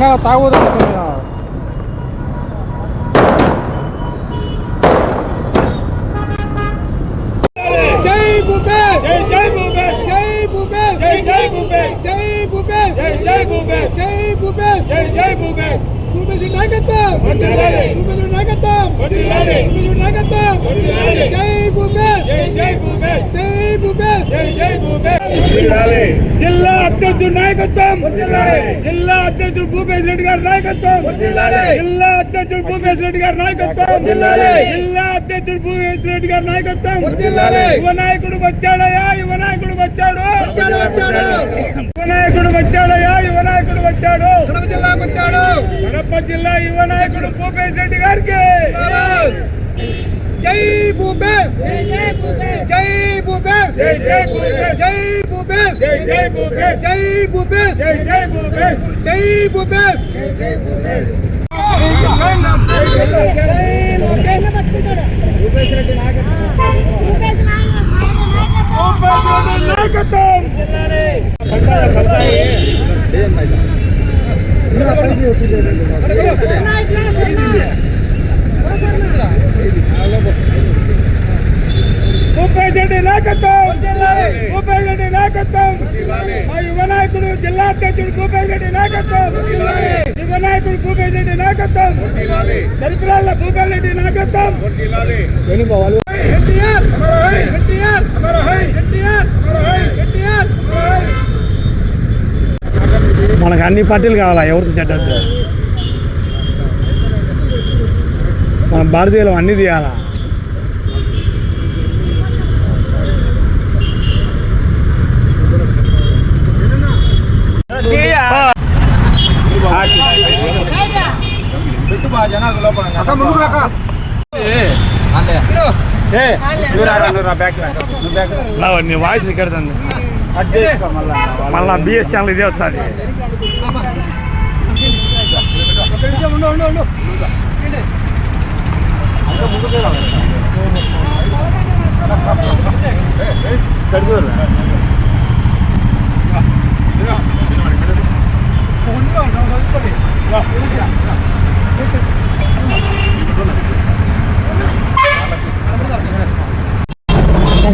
రంగా తాగుదా జై భూపేష్ జై జై భూపేష్ జై భూపేష్ జై భూపేష్ నాయకత్వం! భూపేష్ నాయకత్వం! భూపేష్ నాయకత్వం! జై భూపేష్! జై జై భూపేష్! జై భూపేష్! జై వర్ధిల్లాలి జిల్లా అధ్యక్షుడు నాయకత్వం! జిల్లా అధ్యక్షుడు భూపేష్ రెడ్డి గారి నాయకత్వం! జిల్లా అధ్యక్షుడు భూపేష్ రెడ్డి గారి నాయకత్వం! జిల్లా అధ్యక్షుడు భూపేష్ రెడ్డి గారి నాయకత్వం! యువ నాయకుడు వచ్చాడయ్యా! యువ నాయకుడు వచ్చాడు! యువ నాయకుడు వచ్చాడయ్యా! యువ నాయకుడు వచ్చాడు! కడప జిల్లాకు వచ్చాడు! కడప జిల్లా యువ నాయకుడు భూపేష్ రెడ్డి గారికి జై భూపేష్ జై జై భూపేష్ జై భూపేష్ జై జై భూపేష్ జై భూపేష్ జై జై భూపేష్ జై భూపేష్ జై జై భూపేష్ జై భూపేష్ జై జై భూపేష్ భూపేష్ రెడ్డి నాయకత్వం నాయకత్వం భూపేష్ రెడ్డి నాయకత్వం భూపేష్ రెడ్డి నాయకత్వం. మా యువ నాయకుడు జిల్లా అధ్యక్షుడు భూపేష్ రెడ్డి నాయకత్వం. యువ నాయకుడు భూపేష్ రెడ్డి నాయకత్వం. చరిత్రాల భూపేష్ రెడ్డి నాయకత్వం. ఎన్టీఆర్ ఎన్టీఆర్ ఎన్టీఆర్ ఎన్టీఆర్ మనకు అన్ని పార్టీలు కావాలా? ఎవరికి చెడ్డద్దు మనం భారతీయులు అన్ని తీయాలా? జనాలు నీ వాయిస్ రికార్డ్ మళ్ళా బిఎస్ ఛానల్ ఇదే వస్తుంది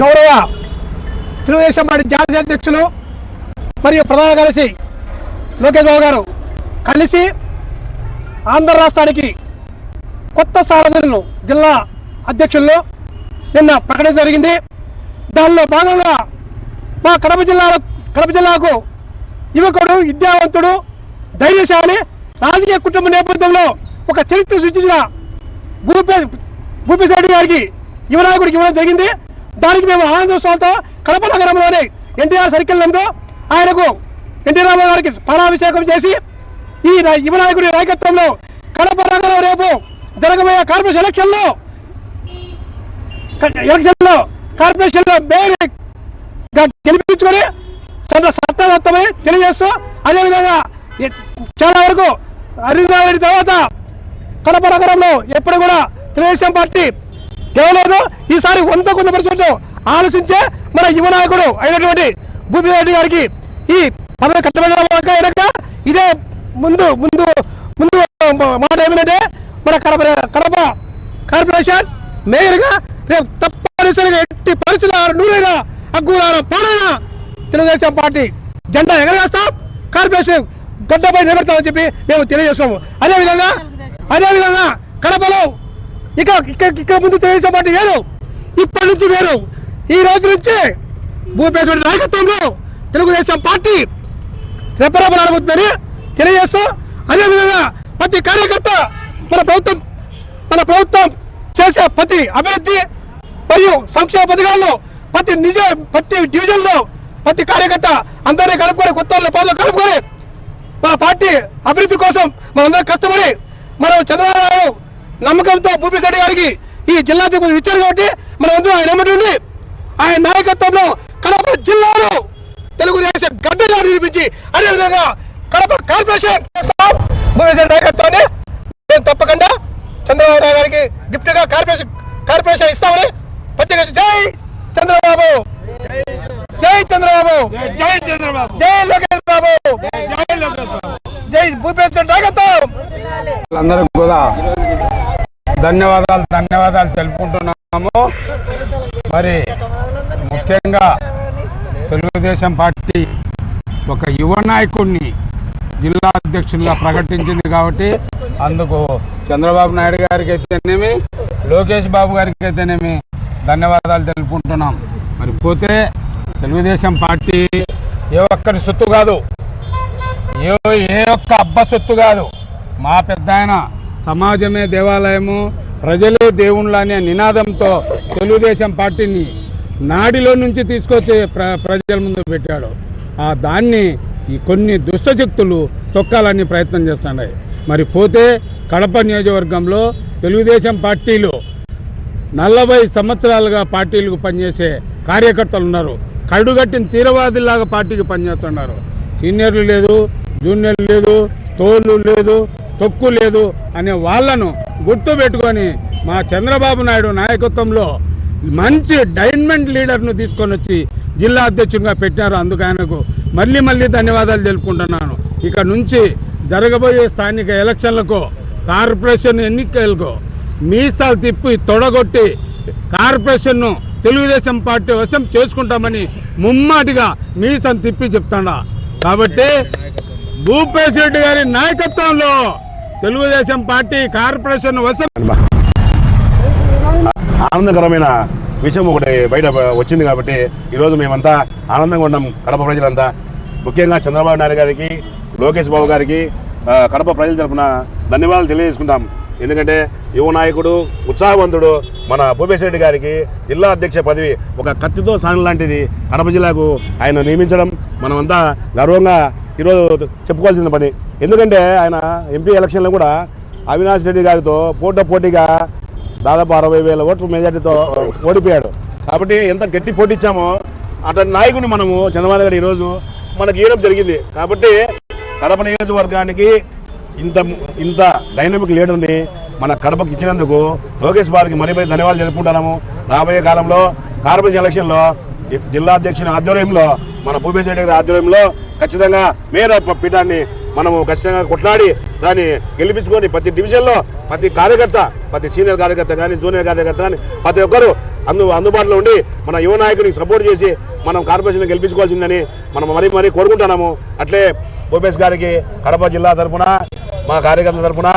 గౌరవ తెలుగుదేశం పార్టీ జాతీయ అధ్యక్షులు మరియు ప్రధాన కలిసి లోకేష్ బాబు గారు. కలిసి ఆంధ్ర రాష్ట్రానికి కొత్త సారథులను జిల్లా అధ్యక్షుల్లో నిన్న ప్రకటన జరిగింది. దానిలో భాగంగా మా కడప జిల్లాలో కడప జిల్లాకు యువకుడు విద్యావంతుడు ధైర్యశాలి రాజకీయ కుటుంబ నేపథ్యంలో ఒక చరిత్ర సృష్టించిన భూపే భూపేశ్ రెడ్డి గారికి యువనాయకుడికి ఇవ్వడం జరిగింది. దానికి మేము ఆనందోత్సవంతో కడప నగరంలోని ఎన్టీఆర్ సర్కిల్ నందు ఆయనకు ఎన్టీ రామారావు గారికి పాలాభిషేకం చేసి ఈ యువనాయకుడి నాయకత్వంలో కడప నగరం రేపు జరగబోయే కార్పొరేషన్ ఎలక్షన్లో ఎలక్షన్లో కార్పొరేషన్లో మేయర్ గెలిపించుకొని చాలా సత్తావత్తమని తెలియజేస్తూ అదేవిధంగా చాలా వరకు అరవింద్ రెడ్డి తర్వాత కడప నగరంలో ఎప్పుడు కూడా తెలుగుదేశం పార్టీ గెలవలేదు ఈసారి వంద కొంత పర్సెంట్ ఆలోచించే మన యువ నాయకుడు అయినటువంటి భూమి రెడ్డి గారికి ఈ పదవి కట్టబడిన ఇదే ముందు ముందు ముందు మాట ఏమిటంటే మన కడప కడప కార్పొరేషన్ మేయర్గా రేపు తప్పనిసరిగా ఎట్టి పరిస్థితుల నూరైనా అగ్గురాన పాడైనా తెలుగుదేశం పార్టీ జెండా ఎగరవేస్తాం. కార్పొరేషన్ గడ్డపై నిలబెడతామని చెప్పి మేము తెలియజేస్తాము అదేవిధంగా అదేవిధంగా కడపలో ఇక ఇక ఇక్కడ ముందు తెలుగుదేశం పార్టీ వేరు. ఇప్పటి నుంచి వేరు. ఈ రోజు నుంచి భూపేశ్వరి నాయకత్వంలో తెలుగుదేశం పార్టీ రెప్పరెప్పలాడబోతుందని తెలియజేస్తూ అదేవిధంగా ప్రతి కార్యకర్త మన ప్రభుత్వం మన ప్రభుత్వం చేసే ప్రతి అభివృద్ధి మరియు సంక్షేమ పథకాల్లో ప్రతి నిజ ప్రతి డివిజన్లో ప్రతి కార్యకర్త అందరినీ కలుపుకొని కొత్త పనులు కలుపుకొని మన పార్టీ అభివృద్ధి కోసం మనందరం కష్టపడి మనం చంద్రబాబు నమ్మకంతో భూపేశ్ రెడ్డి గారికి ఈ జిల్లా అధిపతి ఇచ్చారు కాబట్టి మనం అందరూ ఆయన ఉండి ఆయన నాయకత్వంలో కడప జిల్లాలో తెలుగుదేశం గడ్డగా నిరూపించి అదేవిధంగా కడప కార్పొరేషన్ చేస్తాం. భూపేశ్ రెడ్డి నాయకత్వాన్ని మేము తప్పకుండా చంద్రబాబు నాయుడు గారికి గిఫ్ట్గా కార్పొరేషన్ కార్పొరేషన్ ఇస్తామని ప్రత్యేక జై చంద్రబాబు. జై చంద్రబాబు. జై చంద్రబాబు. జై లోకేష్ బాబు. జై లోకేష్ బాబు. జై భూపేశ్ రెడ్డి నాయకత్వం. అందరికి కూడా ధన్యవాదాలు ధన్యవాదాలు తెలుపుకుంటున్నాము. మరి ముఖ్యంగా తెలుగుదేశం పార్టీ ఒక యువ నాయకుడిని జిల్లా అధ్యక్షునిగా ప్రకటించింది కాబట్టి అందుకు చంద్రబాబు నాయుడు గారికి అయితేనేమి లోకేష్ బాబు గారికి అయితేనేమి ధన్యవాదాలు తెలుపుకుంటున్నాం. మరి పోతే తెలుగుదేశం పార్టీ ఏ ఒక్కరి సొత్తు కాదు. ఏ ఏ ఒక్క అబ్బ సొత్తు కాదు. మా పెద్ద సమాజమే దేవాలయము ప్రజలే దేవుళ్ళు అనే నినాదంతో తెలుగుదేశం పార్టీని నాడిలో నుంచి తీసుకొచ్చి ప్ర ప్రజల ముందు పెట్టాడు. ఆ దాన్ని ఈ కొన్ని దుష్టశక్తులు తొక్కాలని ప్రయత్నం చేస్తున్నాయి. మరి పోతే కడప నియోజకవర్గంలో తెలుగుదేశం పార్టీలు నలభై సంవత్సరాలుగా పార్టీలకు పనిచేసే కార్యకర్తలు ఉన్నారు. కడుగట్టిన తీరవాదిలాగా పార్టీకి పనిచేస్తున్నారు. సీనియర్లు లేదు జూనియర్లు లేదు తోళ్ళు లేదు తొక్కు లేదు అనే వాళ్ళను గుర్తుపెట్టుకొని మా చంద్రబాబు నాయుడు నాయకత్వంలో మంచి డైమండ్ లీడర్ను తీసుకొని వచ్చి జిల్లా అధ్యక్షుడిగా పెట్టారు. అందుకు ఆయనకు మళ్ళీ మళ్ళీ ధన్యవాదాలు తెలుపుకుంటున్నాను. ఇక నుంచి జరగబోయే స్థానిక ఎలక్షన్లకు కార్పొరేషన్ ఎన్నికలకు మీసాలు తిప్పి తొడగొట్టి కార్పొరేషన్ను తెలుగుదేశం పార్టీ వశం చేసుకుంటామని ముమ్మాటిగా మీసం తిప్పి చెప్తాడా. కాబట్టి భూపేశ్ రెడ్డి గారి నాయకత్వంలో తెలుగుదేశం పార్టీ కార్పొరేషన్ వశం ఆనందకరమైన విషయం ఒకటి బయట వచ్చింది కాబట్టి ఈరోజు మేమంతా ఆనందంగా ఉన్నాం. కడప ప్రజలంతా. ముఖ్యంగా చంద్రబాబు నాయుడు గారికి లోకేష్ బాబు గారికి కడప ప్రజల తరపున ధన్యవాదాలు తెలియజేసుకుంటాం. ఎందుకంటే యువ నాయకుడు ఉత్సాహవంతుడు మన భూపేశ్ రెడ్డి గారికి జిల్లా అధ్యక్ష పదవి ఒక కత్తితో సాని లాంటిది కడప జిల్లాకు ఆయన నియమించడం మనమంతా గర్వంగా ఈరోజు చెప్పుకోవాల్సిన పని. ఎందుకంటే ఆయన ఎంపీ ఎలక్షన్లో కూడా అవినాష్ రెడ్డి గారితో పోటా పోటీగా దాదాపు అరవై వేల ఓట్ల మెజార్టీతో ఓడిపోయాడు. కాబట్టి ఎంత గట్టి పోటీ ఇచ్చామో అతని నాయకుని మనము చంద్రబాబు గారు ఈరోజు మనకి ఇవ్వడం జరిగింది. కాబట్టి కడప నియోజకవర్గానికి ఇంత ఇంత డైనమిక్ లీడర్ని మన కడపకి ఇచ్చినందుకు లోకేష్ బాబుకి మరీ మరీ ధన్యవాదాలు జరుపుకుంటున్నాము. రాబోయే కాలంలో కార్పొరేషన్ ఎలక్షన్లో జిల్లా అధ్యక్షుని ఆధ్వర్యంలో మన భూపేశ్వర రెడ్డి గారి ఆధ్వర్యంలో ఖచ్చితంగా మేయర్ పీఠాన్ని మనము ఖచ్చితంగా కొట్లాడి దాన్ని గెలిపించుకొని ప్రతి డివిజన్లో ప్రతి కార్యకర్త ప్రతి సీనియర్ కార్యకర్త కానీ జూనియర్ కార్యకర్త కానీ ప్రతి ఒక్కరు అందు అందుబాటులో ఉండి మన యువ నాయకునికి సపోర్ట్ చేసి మనం కార్పొరేషన్ గెలిపించుకోవాల్సిందని మనం మరీ మరీ కోరుకుంటున్నాము. అట్లే భూపేష్ గారికి కడప జిల్లా తరఫున మా కార్యకర్తల తరఫున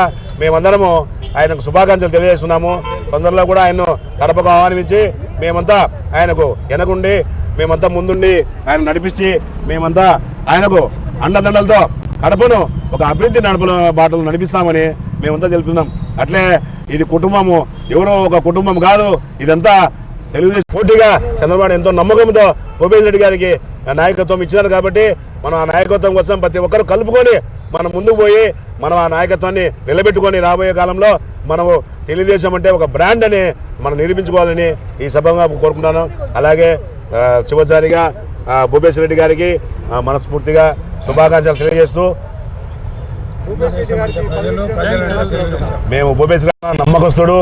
మేమందరము ఆయనకు శుభాకాంక్షలు తెలియజేస్తున్నాము. తొందరలో కూడా ఆయన్ను కడపకు ఆహ్వానించి మేమంతా ఆయనకు వెనకుండి మేమంతా ముందుండి ఆయన నడిపించి మేమంతా ఆయనకు అండదండలతో కడపను ఒక అభివృద్ధి నడపల బాటలు నడిపిస్తామని మేమంతా తెలుపుతున్నాం. అట్లే ఇది కుటుంబము ఎవరో ఒక కుటుంబం కాదు ఇదంతా తెలుగుదేశం పోటీగా చంద్రబాబు ఎంతో నమ్మకంతో భూపేశ్ రెడ్డి గారికి నాయకత్వం ఇచ్చినారు కాబట్టి మనం ఆ నాయకత్వం కోసం ప్రతి ఒక్కరు కలుపుకొని మనం ముందుకు పోయి మనం ఆ నాయకత్వాన్ని నిలబెట్టుకొని రాబోయే కాలంలో మనము తెలుగుదేశం అంటే ఒక బ్రాండ్ అని మనం నిరూపించుకోవాలని ఈ సభంగా కోరుకుంటాను అలాగే చివరిసారిగా ఆ, భూపేశ్ రెడ్డి గారికి ఆ, మనస్ఫూర్తిగా శుభాకాంక్షలు తెలియజేస్తూ మేము భూపేశ్ రెడ్డి నమ్మకస్తుడు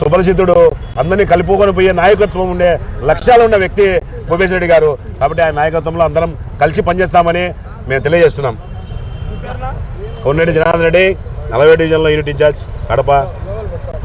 సుపరిచితుడు అందరినీ కలుపుకొని పోయే నాయకత్వం ఉండే లక్ష్యాలు ఉన్న వ్యక్తి భూపేశ్ రెడ్డి గారు. కాబట్టి ఆయన నాయకత్వంలో అందరం కలిసి పనిచేస్తామని మేము తెలియజేస్తున్నాం. కొన్నేటి జనార్దన్ రెడ్డి నలభై డివిజన్లో యూనిట్ ఇన్ఛార్జ్ కడప.